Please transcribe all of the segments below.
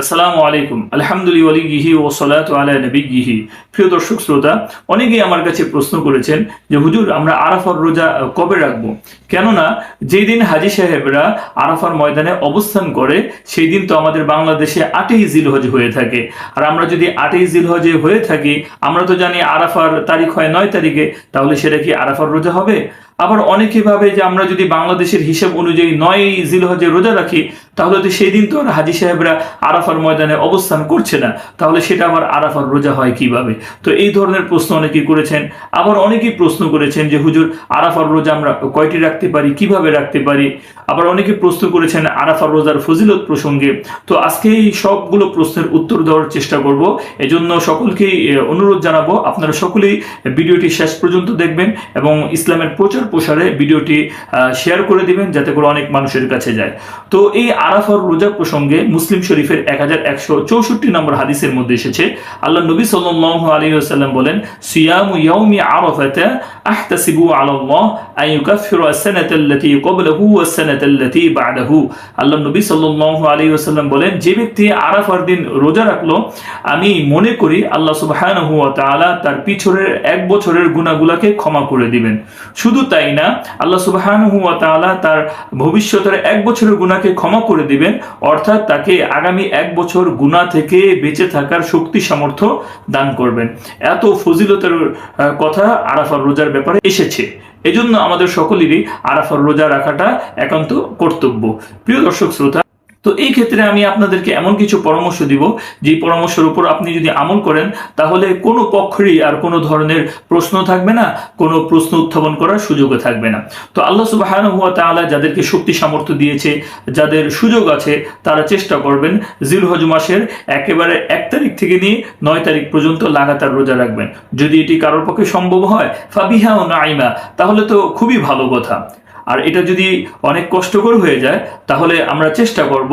আসসালামু আলাইকুম। আলহামদুলিল্লাহি ও সালাতু আলা নবিহি প্রিয় দর্শক, শ্রোতা, অনেকেই আমার কাছে প্রশ্ন করেছেন যে, হুজুর, আমরা আরাফার রোজা কবে রাখব? কেননা যেই দিন হাজি সাহেবরা আরাফার ময়দানে অবস্থান করে সেই দিন তো আমাদের বাংলাদেশে আটই জিলহজ হয়ে থাকে। আর আমরা যদি আটই জিলহজে হয়ে থাকি, আমরা তো জানি আরাফার তারিখ হয় নয় তারিখে, তাহলে সেটা কি আরাফার রোজা হবে? আবার অনেকে ভাবে যে আমরা যদি বাংলাদেশের হিসাব অনুযায়ী নয় জিলহজে রোজা রাখি, তাহলে তো সেই দিন তো আর হাজি সাহেবরা আরাফার ময়দানে অবস্থান করছে না। তাহলে সেটা আবার আরাফার রোজা হয় কীভাবে? তো এই ধরনের প্রশ্ন অনেকেই করেছেন। আবার অনেকেই প্রশ্ন করেছেন যে, হুজুর, আরাফার রোজা আমরা কয়টি রাখতে পারি? কীভাবে রাখতে পারি? আবার অনেকে প্রশ্ন করেছেন আরাফার রোজার ফজিলত প্রসঙ্গে। তো আজকে এই সবগুলো প্রশ্নের উত্তর দেওয়ার চেষ্টা করব। এজন্য সকলকেই অনুরোধ জানাব, আপনারা সকলেই ভিডিওটি শেষ পর্যন্ত দেখবেন এবং ইসলামের প্রচার প্রসারে ভিডিওটি শেয়ার করে দিবেন যাতে করে অনেক মানুষের কাছে যায়। তো এই আরাফার রোজা প্রসঙ্গে মুসলিম শরীফের এক হাজার একশো চৌষট্টি নম্বর হাদিসের মধ্যে এসেছে, আল্লাহ নবী সাল্লাল্লাহু আলাইহি ওয়াসাল্লাম বলেন, সিয়ামু ইয়াউমি আরাফাতা আহতাসিবু আলা আল্লাতী ক্বাবলাহু বা'দাহু। আল্লাহ নবী সাল্লাল্লাহু আলাইহি ওয়াসাল্লাম বলেন, যে ব্যক্তি আরাফার দিন রোজা রাখল, আমি মনে করি আল্লাহ সুবহানাহু ওয়া তাআলা তার পিছনের এক বছরের গুনাহগুলোকে ক্ষমা করে দিবেন। শুধু তাই না? আল্লাহ সুবাহান হুয়া তালা তার ভবিষ্যতের এক বছরের গুণাকে ক্ষমা করে দিবেন। অর্থাৎ তাকে আগামী এক বছর গুণা থেকে বেঁচে থাকার শক্তি, সামর্থ্য দান করবেন। এত ফজিলতের কথা আরাফার রোজার ব্যাপারে এসেছে। এজন্য আমাদের সকলেরই আরাফার রোজা রাখাটা একান্ত কর্তব্য। প্রিয় দর্শক, শ্রোতা তো এই ক্ষেত্রে আমি আপনাদেরকে এমন কিছু পরামর্শ দিব, যে পরামর্শের উপর আপনি যদি আমল করেন, তাহলে কোনো পক্ষেরই আর কোনো ধরনের প্রশ্ন থাকবে না, কোনো প্রশ্ন উত্থাপন করার সুযোগও থাকবে না। তো আল্লাহ তাআলা যাদেরকে শক্তি সামর্থ্য দিয়েছে, যাদের সুযোগ আছে, তারা চেষ্টা করবেন জিলহজ মাসের একেবারে এক তারিখ থেকে নিয়ে নয় তারিখ পর্যন্ত লাগাতার রোজা রাখবেন। যদি এটি কারোর পক্ষে সম্ভব হয়, ফাবিহা ও নাইমা তাহলে তো খুবই ভালো কথা। আর এটা যদি অনেক কষ্টকর হয়ে যায়, তাহলে আমরা চেষ্টা করব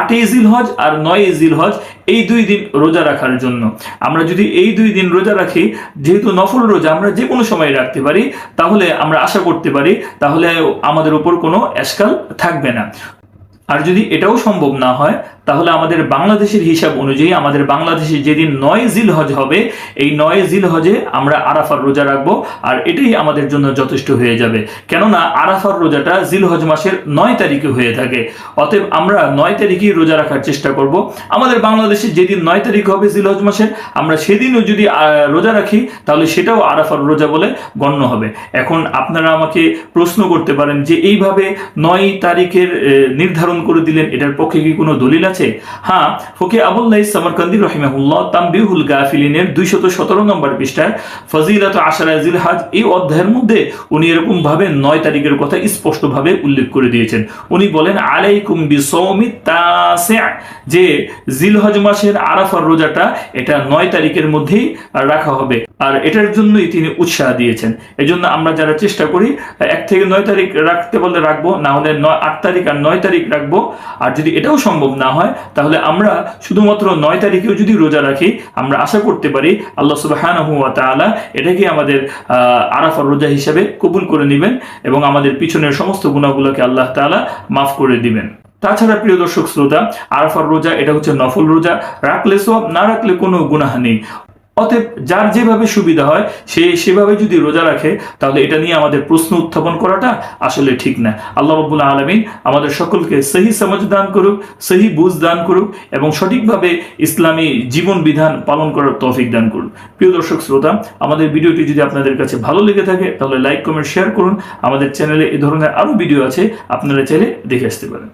আটই জিলহজ আর নয় জিলহজ এই দুই দিন রোজা রাখার জন্য। আমরা যদি এই দুই দিন রোজা রাখি, যেহেতু নফল রোজা আমরা যে কোনো সময় রাখতে পারি, তাহলে আমরা আশা করতে পারি তাহলে আমাদের উপর কোনো অ্যাসকাল থাকবে না। আর যদি এটাও সম্ভব না হয় তাহলে আমাদের বাংলাদেশের হিসাব অনুযায়ী আমাদের বাংলাদেশে যেদিন নয় জিল হজ হবে, এই নয় জিল হজে আমরা আরাফার রোজা রাখব, আর এটাই আমাদের জন্য যথেষ্ট হয়ে যাবে। কেননা আরাফার রোজাটা জিল হজ মাসের নয় তারিখে হয়ে থাকে। অতএব আমরা নয় তারিখেই রোজা রাখার চেষ্টা করব। আমাদের বাংলাদেশে যেদিন নয় তারিখ হবে জিল হজ মাসের, আমরা সেদিনও যদি রোজা রাখি, তাহলে সেটাও আরাফার রোজা বলে গণ্য হবে। এখন আপনারা আমাকে প্রশ্ন করতে পারেন যে, এইভাবে নয় তারিখের নির্ধারণ করে দিলেন, এটার পক্ষে কি কোনো দলিল আছে? হ্যাঁ ফকি আবুল্লাহ সামারকান্দি রহিমাহুল্লাহ তাম্বিহুল গাফিলিনের দুইশত সতেরো নম্বর পৃষ্ঠায় ফজিলাত আশারা জিল হাজ এই অধ্যায়ের মধ্যে উনি এরকম ভাবে নয় তারিখের কথা স্পষ্টভাবে উল্লেখ করে দিয়েছেন। উনি বলেন, আলাইকুম বিসৌমি তাসে। যে জিলহজ মাসের আরাফার রোজাটা এটা নয় তারিখের মধ্যেই রাখা হবে। আর এটার জন্যই তিনি উৎসাহ দিয়েছেন। এজন্য আমরা যারা চেষ্টা করি, এক থেকে নয় তারিখ রাখতে বললে রাখব, না হলে নয়, আট তারিখ আর নয় তারিখ রাখব। আর যদি এটাও সম্ভব না হয় তাহলে আমরা শুধুমাত্র নয় তারিখেও যদি রোজা রাখি, আমরা আশা করতে পারি আল্লাহ সুবাহানহু ওয়া তালা এটাকে আমাদের আরাফার রোজা হিসাবে কবুল করে নেবেন এবং আমাদের পিছনের সমস্ত গুণাগুলোকে আল্লাহ তালা মাফ করে দিবেন। তাছাড়া প্রিয় দর্শক শ্রোতা, আরাফার রোজা, এটা হচ্ছে নফল রোজা। রাখলে সব না রাখলে কোনো গুনাহ নেই। অতএব যার যেভাবে সুবিধা হয়, সে সেভাবে যদি রোজা রাখে, তাহলে এটা নিয়ে আমাদের প্রশ্ন উত্থাপন করাটা আসলে ঠিক না। আল্লাহ রব্বুল আলমিন আমাদের সকলকে সহি সমাজ দান করুক, সহি বুঝ দান করুক এবং সঠিকভাবে ইসলামী জীবন বিধান পালন করার তৌফিক দান করুন প্রিয় দর্শক শ্রোতা, আমাদের ভিডিওটি যদি আপনাদের কাছে ভালো লেগে থাকে, তাহলে লাইক, কমেন্ট, শেয়ার করুন। আমাদের চ্যানেলে এ ধরনের আরও ভিডিও আছে, আপনারা চাইলে দেখে আসতে পারেন।